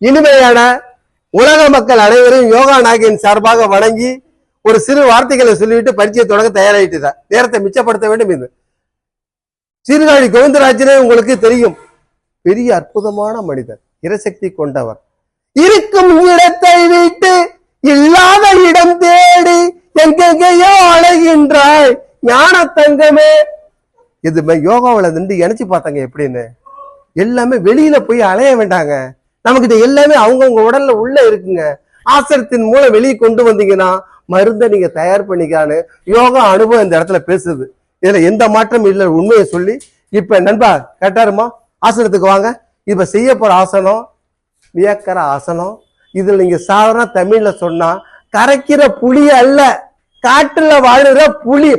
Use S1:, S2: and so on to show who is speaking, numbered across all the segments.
S1: இனிமையான உலக மக்கள் அனைவரும் யோகா நாயகியின் சார்பாக வணங்கி ஒரு சிறு வார்த்தைகளை சொல்லிவிட்டு பரிச்சையை தொடங்க தயாராயிட்டு நேரத்தை மிச்சப்படுத்த வேண்டும் இது சீர்காழி கோவிந்தராஜனே உங்களுக்கு தெரியும். பெரிய அற்புதமான மனிதர் இரசக்தி கொண்டவர். இருக்கும் இடத்தை விட்டு இல்லாத இடம் தேடி எங்கெங்கேயோ அலைகின்றாய். ஞான தங்கமே. இது யோகாவில் நின்று இணைச்சு பார்த்தாங்க எப்படின்னு? எல்லாமே வெளியில போய் அலைய வேண்டாங்க. நமக்கு இது எல்லாமே அவங்கவுங்க உடல்ல உள்ள இருக்குங்க. ஆசனத்தின் மூலம் வெளியே கொண்டு வந்தீங்கன்னா மருந்தை நீங்க தயார் பண்ணிக்கான்னு யோகா அனுபவம் இந்த இடத்துல பேசுது. இதுல எந்த மாற்றமும் இல்லை உண்மையை சொல்லி இப்ப நண்பா கேட்டாருமா? ஆசனத்துக்கு வாங்க. இப்ப செய்ய போற ஆசனம் வியக்கர ஆசனம் இதுல நீங்க சாதாரண தமிழ்ல சொன்னா கரைக்கிற புலி அல்ல காட்டுல வாழுற புலி.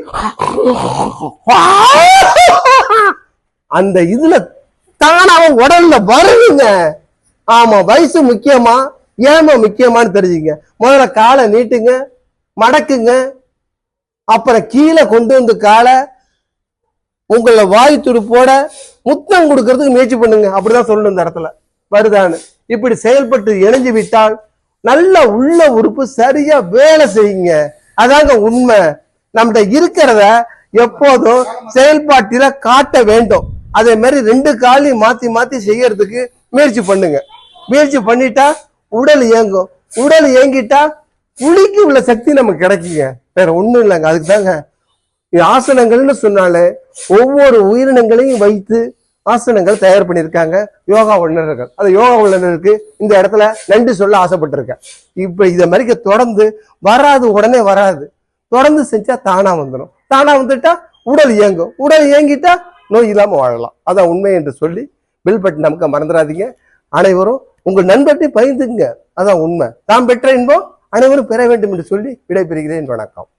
S1: அந்த இதுல தானாக உடல்ல வருதுங்க. ஆமா வயசு முக்கியமா ஏமா முக்கியமான்னு தெரிஞ்சுங்க. முதல்ல காலை நீட்டுங்க மடக்குங்க அப்புறம் கீழே கொண்டு வந்து காலை உங்களை வாய் துடுப்போட முத்தம் கொடுக்கறதுக்கு முயற்சி பண்ணுங்க. அப்படிதான் சொல்லணும் இந்த இடத்துல. வருதான்னு. இப்படி செயல்பட்டு இணைஞ்சு விட்டால் நல்ல உள்ள உறுப்பு சரியா வேலை செய்யுங்க. அதாங்க உண்மை. நம்மகிட்ட இருக்கிறத எப்போதும் செயல்பாட்டில காட்ட வேண்டும். அதே மாதிரி ரெண்டு காலையும் மாத்தி மாத்தி செய்யறதுக்கு முயற்சி பண்ணுங்க. முயற்சி பண்ணிட்டா உடல் இயங்கும். உடல் இயங்கிட்டா புளிக்கு உள்ள சக்தி நமக்கு கிடைக்குங்க. வேற ஒண்ணும் இல்லைங்க. அதுக்கு தாங்க ஆசனங்கள்னு சொன்னாலே ஒவ்வொரு உயிரினங்களையும் வைத்து ஆசனங்கள் தயார் பண்ணியிருக்காங்க யோகா வல்லுநர்கள். அந்த யோகா வல்லுநருக்கு இந்த இடத்துல நன்றி சொல்ல ஆசைப்பட்டிருக்கேன். இப்போ இதை மாதிரி தொடர்ந்து வராது உடனே வராது. தொடர்ந்து செஞ்சா தானா வந்துடும் தானா வந்துட்டா உடல் இயங்கும். உடல் இயங்கிட்டா நோய் இல்லாமல் வாழலாம். அதான் உண்மை என்று சொல்லி பில்பட் நமக்கு மறந்துடாதீங்க. அனைவரும் உங்கள் நண்பர்கிட்ட பகிர்ந்துங்க அதான் உண்மை. தாம் பெற்ற இன்பம் அனைவரும் பெற வேண்டும் என்று சொல்லி விடைபெறுகிறேன். வணக்கம்.